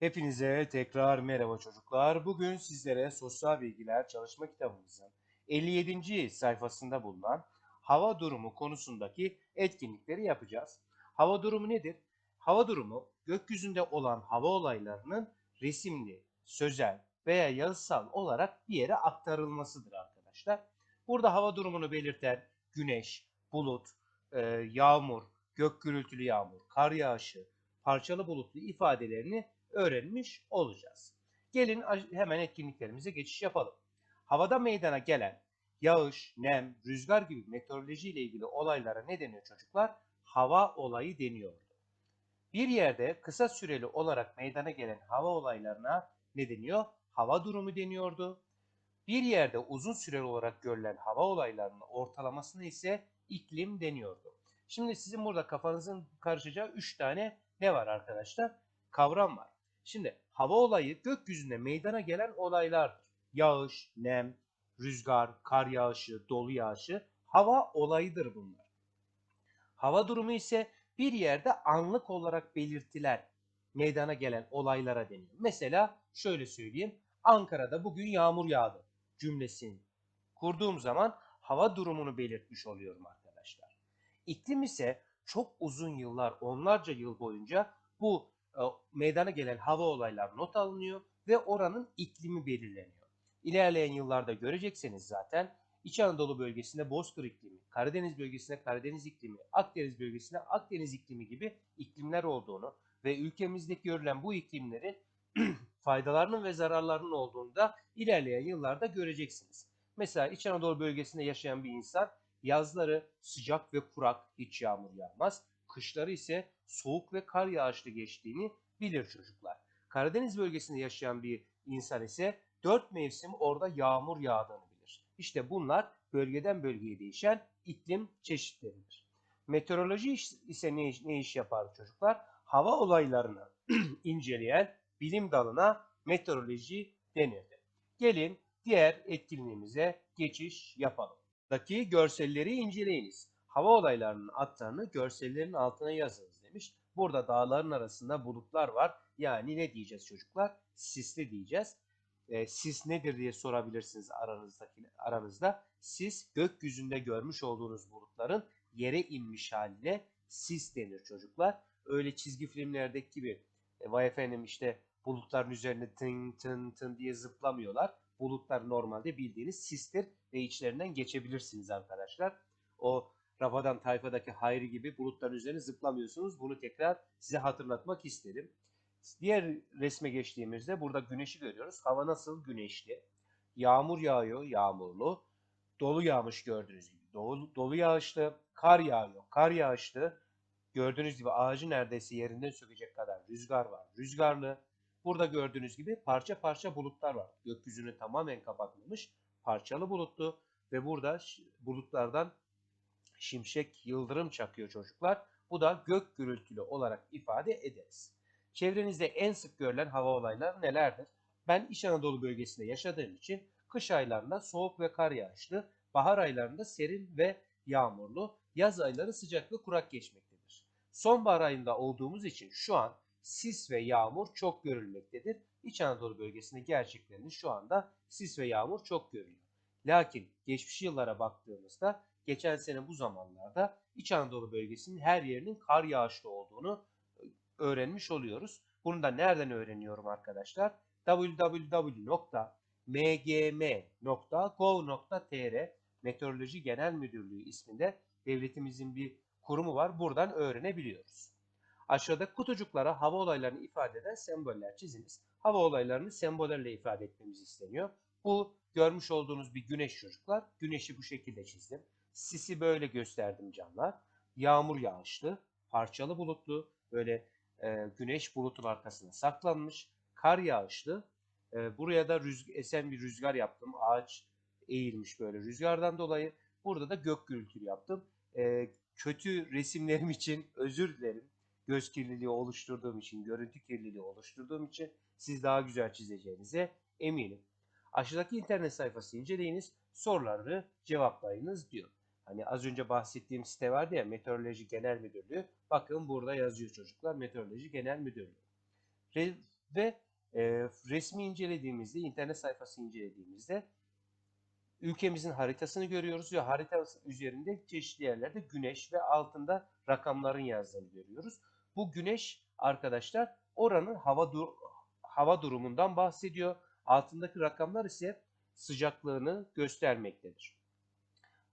Hepinize tekrar merhaba çocuklar. Bugün sizlere sosyal bilgiler çalışma kitabımızın 57. sayfasında bulunan hava durumu konusundaki etkinlikleri yapacağız. Hava durumu nedir? Hava durumu gökyüzünde olan hava olaylarının resimli, sözel veya yazısal olarak bir yere aktarılmasıdır arkadaşlar. Burada hava durumunu belirten güneş, bulut, e, yağmur, gök gürültülü yağmur, kar yağışı, parçalı bulutlu ifadelerini öğrenmiş olacağız. Gelin hemen etkinliklerimize geçiş yapalım. Havada meydana gelen yağış, nem, rüzgar gibi meteoroloji ile ilgili olaylara ne deniyor çocuklar? Hava olayı deniyordu. Bir yerde kısa süreli olarak meydana gelen hava olaylarına ne deniyor? Hava durumu deniyordu. Bir yerde uzun süreli olarak görülen hava olaylarının ortalamasına ise iklim deniyordu. Şimdi sizin burada kafanızın karışacağı 3 tane ne var arkadaşlar? Kavram var. Şimdi hava olayı gökyüzünde meydana gelen olaylardır. Yağış, nem, rüzgar, kar yağışı, dolu yağışı hava olayıdır bunlar. Hava durumu ise bir yerde anlık olarak belirtilen meydana gelen olaylara deniyor. Mesela şöyle söyleyeyim. Ankara'da bugün yağmur yağdı cümlesini kurduğum zaman hava durumunu belirtmiş oluyorum arkadaşlar. İklim ise çok uzun yıllar, onlarca yıl boyunca bu e, meydana gelen hava olaylar not alınıyor ve oranın iklimi belirleniyor. İlerleyen yıllarda göreceksiniz zaten İç Anadolu bölgesinde Bozkır iklimi, Karadeniz bölgesinde Karadeniz iklimi, Akdeniz bölgesinde Akdeniz iklimi gibi iklimler olduğunu ve ülkemizdeki görülen bu iklimlerin faydalarının ve zararlarının olduğunu da ilerleyen yıllarda göreceksiniz. Mesela İç Anadolu bölgesinde yaşayan bir insan yazları sıcak ve kurak hiç yağmur yağmaz. Kışları ise soğuk ve kar yağışlı geçtiğini bilir çocuklar. Karadeniz bölgesinde yaşayan bir insan ise dört mevsim orada yağmur yağdığını bilir. İşte bunlar bölgeden bölgeye değişen iklim çeşitleridir. Meteoroloji ise ne ne iş yapar çocuklar? Hava olaylarını inceleyen bilim dalına meteoroloji denirdi. Gelin diğer etkinliğimize geçiş yapalım. Daki görselleri inceleyiniz. Hava olaylarının aktarını görsellerin altına yazınız demiş. Burada dağların arasında bulutlar var. Yani ne diyeceğiz çocuklar? Sisli diyeceğiz. E, sis nedir diye sorabilirsiniz aranızdaki aranızda. Sis gökyüzünde görmüş olduğunuz bulutların yere inmiş haline sis denir çocuklar. Öyle çizgi filmlerdeki gibi e, vay efendim işte bulutların üzerine tın tın tın diye zıplamıyorlar. Bulutlar normalde bildiğiniz sistir ve içlerinden geçebilirsiniz arkadaşlar. O Rafadan tayfadaki Hayri gibi bulutların üzerine zıplamıyorsunuz. Bunu tekrar size hatırlatmak istedim. Diğer resme geçtiğimizde burada güneşi görüyoruz. Hava nasıl? Güneşli. Yağmur yağıyor, yağmurlu. Dolu yağmış gördüğünüz gibi. Dolu, dolu yağışlı. Kar yağıyor, kar yağışlı. Gördüğünüz gibi ağacı neredeyse yerinden sökecek kadar rüzgar var. Rüzgarlı. Burada gördüğünüz gibi parça parça bulutlar var. Gökyüzünü tamamen kapatmamış. Parçalı bulutlu ve burada bulutlardan şimşek, yıldırım çakıyor çocuklar. Bu da gök gürültülü olarak ifade ederiz. Çevrenizde en sık görülen hava olayları nelerdir? Ben İç Anadolu bölgesinde yaşadığım için kış aylarında soğuk ve kar yağışlı, bahar aylarında serin ve yağmurlu, yaz ayları sıcak ve kurak geçmektedir. Sonbahar ayında olduğumuz için şu an sis ve yağmur çok görülmektedir. İç Anadolu bölgesinde gerçeklerini şu anda sis ve yağmur çok görülüyor. Lakin geçmiş yıllara baktığımızda geçen sene bu zamanlarda İç Anadolu bölgesinin her yerinin kar yağışlı olduğunu e, öğrenmiş oluyoruz. Bunu da nereden öğreniyorum arkadaşlar? www.mgm.gov.tr Meteoroloji Genel Müdürlüğü isminde devletimizin bir kurumu var. Buradan öğrenebiliyoruz. Aşağıda kutucuklara hava olaylarını ifade eden semboller çiziniz. Hava olaylarını sembollerle ifade etmemiz isteniyor. Bu görmüş olduğunuz bir güneş çocuklar. Güneşi bu şekilde çizdim. Sisi böyle gösterdim canlar. Yağmur yağışlı, parçalı bulutlu, böyle e, güneş bulutun arkasına saklanmış. Kar yağışlı. E, buraya da rüzg esen bir rüzgar yaptım. Ağaç eğilmiş böyle rüzgardan dolayı. Burada da gök gürültülü yaptım. E, kötü resimlerim için özür dilerim. Göz kirliliği oluşturduğum için, görüntü kirliliği oluşturduğum için siz daha güzel çizeceğinize eminim. Aşağıdaki internet sayfası inceleyiniz, soruları cevaplayınız diyor. Hani az önce bahsettiğim site vardı ya Meteoroloji Genel Müdürlüğü. Bakın burada yazıyor çocuklar Meteoroloji Genel Müdürlüğü. Re ve e, resmi incelediğimizde, internet sayfası incelediğimizde ülkemizin haritasını görüyoruz ve harita üzerinde çeşitli yerlerde güneş ve altında rakamların yazdığını görüyoruz. Bu güneş arkadaşlar oranın hava dur hava durumundan bahsediyor. Altındaki rakamlar ise sıcaklığını göstermektedir.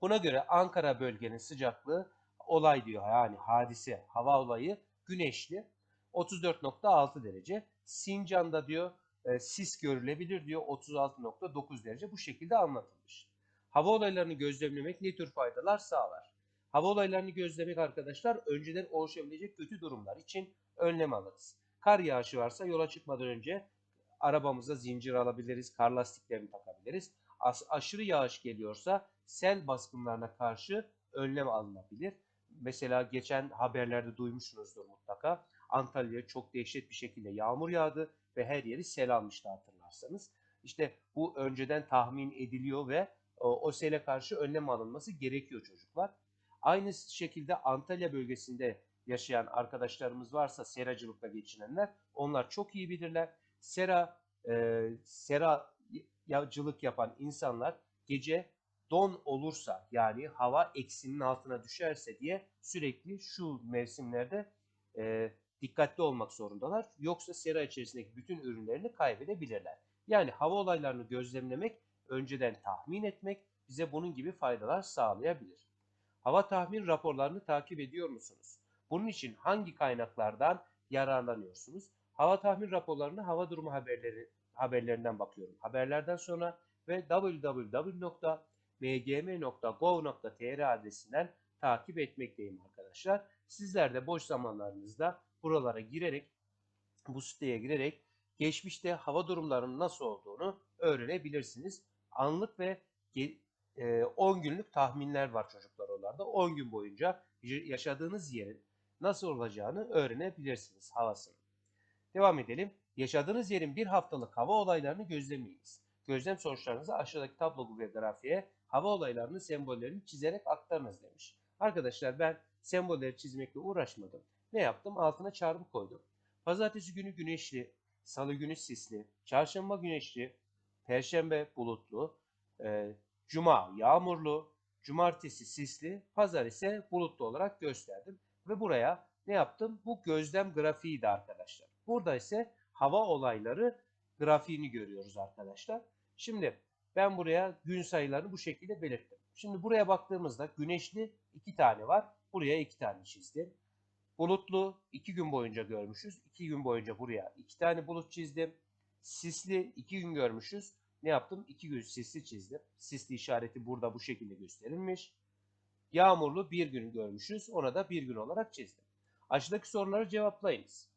Buna göre Ankara bölgenin sıcaklığı olay diyor yani hadise hava olayı güneşli 34.6 derece. Sincan'da diyor e, sis görülebilir diyor 36.9 derece bu şekilde anlatılmış. Hava olaylarını gözlemlemek ne tür faydalar sağlar? Hava olaylarını gözlemek arkadaşlar önceden oluşabilecek kötü durumlar için önlem alırız. Kar yağışı varsa yola çıkmadan önce arabamıza zincir alabiliriz, kar lastiklerini takabiliriz. As aşırı yağış geliyorsa sel baskınlarına karşı önlem alınabilir. Mesela geçen haberlerde duymuşsunuzdur mutlaka. Antalya'ya çok dehşet bir şekilde yağmur yağdı ve her yeri sel almıştı hatırlarsanız. İşte bu önceden tahmin ediliyor ve o, o sele karşı önlem alınması gerekiyor çocuklar. Aynı şekilde Antalya bölgesinde yaşayan arkadaşlarımız varsa seracılıkla geçinenler onlar çok iyi bilirler. Sera e, seracılık yapan insanlar gece don olursa yani hava eksinin altına düşerse diye sürekli şu mevsimlerde e, dikkatli olmak zorundalar. Yoksa sera içerisindeki bütün ürünlerini kaybedebilirler. Yani hava olaylarını gözlemlemek, önceden tahmin etmek bize bunun gibi faydalar sağlayabilir. Hava tahmin raporlarını takip ediyor musunuz? Bunun için hangi kaynaklardan yararlanıyorsunuz? Hava tahmin raporlarını hava durumu haberleri haberlerinden bakıyorum. Haberlerden sonra ve www.mgm.gov.tr adresinden takip etmekteyim arkadaşlar. Sizler de boş zamanlarınızda buralara girerek, bu siteye girerek geçmişte hava durumlarının nasıl olduğunu öğrenebilirsiniz. Anlık ve 10 günlük tahminler var çocuklar oralarda. 10 gün boyunca yaşadığınız yerin nasıl olacağını öğrenebilirsiniz havasını. Devam edelim. Yaşadığınız yerin bir haftalık hava olaylarını gözlemleyiniz. Gözlem sonuçlarınızı aşağıdaki tablo ve grafiğe hava olaylarının sembollerini çizerek aktarınız demiş. Arkadaşlar ben sembolleri çizmekle uğraşmadım. Ne yaptım? Altına çarpı koydum. Pazartesi günü güneşli, salı günü sisli, çarşamba güneşli, perşembe bulutlu, e, cuma yağmurlu, cumartesi sisli, pazar ise bulutlu olarak gösterdim. Ve buraya ne yaptım? Bu gözlem grafiğiydi arkadaşlar. Burada ise hava olayları grafiğini görüyoruz arkadaşlar. Şimdi ben buraya gün sayılarını bu şekilde belirttim. Şimdi buraya baktığımızda güneşli iki tane var. Buraya iki tane çizdim. Bulutlu iki gün boyunca görmüşüz. İki gün boyunca buraya iki tane bulut çizdim. Sisli iki gün görmüşüz. Ne yaptım? İki gün sisli çizdim. Sisli işareti burada bu şekilde gösterilmiş. Yağmurlu bir gün görmüşüz. Ona da bir gün olarak çizdim. Aşağıdaki soruları cevaplayınız.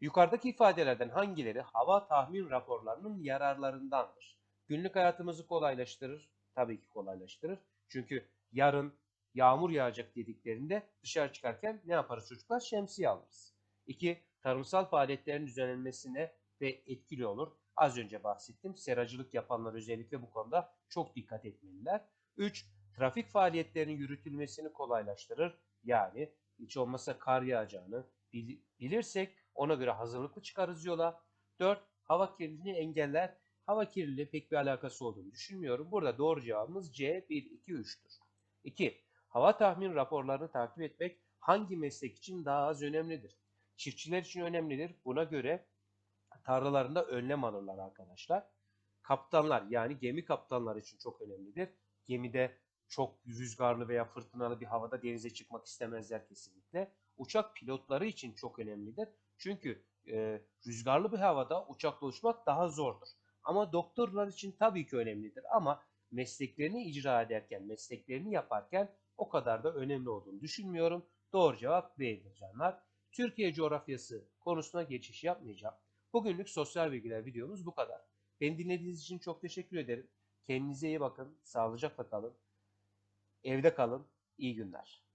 Yukarıdaki ifadelerden hangileri hava tahmin raporlarının yararlarındandır? Günlük hayatımızı kolaylaştırır. Tabii ki kolaylaştırır. Çünkü yarın yağmur yağacak dediklerinde dışarı çıkarken ne yaparız çocuklar? Şemsiye alırız. 2. Tarımsal faaliyetlerin düzenlenmesine ve etkili olur. Az önce bahsettim. Seracılık yapanlar özellikle bu konuda çok dikkat etmeliler. 3. Trafik faaliyetlerinin yürütülmesini kolaylaştırır. Yani hiç olmazsa kar yağacağını bilirsek ona göre hazırlıklı çıkarız yola. 4. Hava kirliliğini engeller. Hava kirliliği pek bir alakası olduğunu düşünmüyorum. Burada doğru cevabımız C 1 2 3'tür. 2. Hava tahmin raporlarını takip etmek hangi meslek için daha az önemlidir? Çiftçiler için önemlidir. Buna göre tarlalarında önlem alırlar arkadaşlar. Kaptanlar yani gemi kaptanları için çok önemlidir. Gemide çok rüzgarlı veya fırtınalı bir havada denize çıkmak istemezler kesinlikle. Uçak pilotları için çok önemlidir. Çünkü e, rüzgarlı bir havada uçakla uçmak daha zordur. Ama doktorlar için tabii ki önemlidir ama mesleklerini icra ederken, mesleklerini yaparken o kadar da önemli olduğunu düşünmüyorum. Doğru cevap B'dir canlar. Türkiye coğrafyası konusuna geçiş yapmayacağım. Bugünlük sosyal bilgiler videomuz bu kadar. Beni dinlediğiniz için çok teşekkür ederim. Kendinize iyi bakın, sağlıcakla kalın, evde kalın, iyi günler.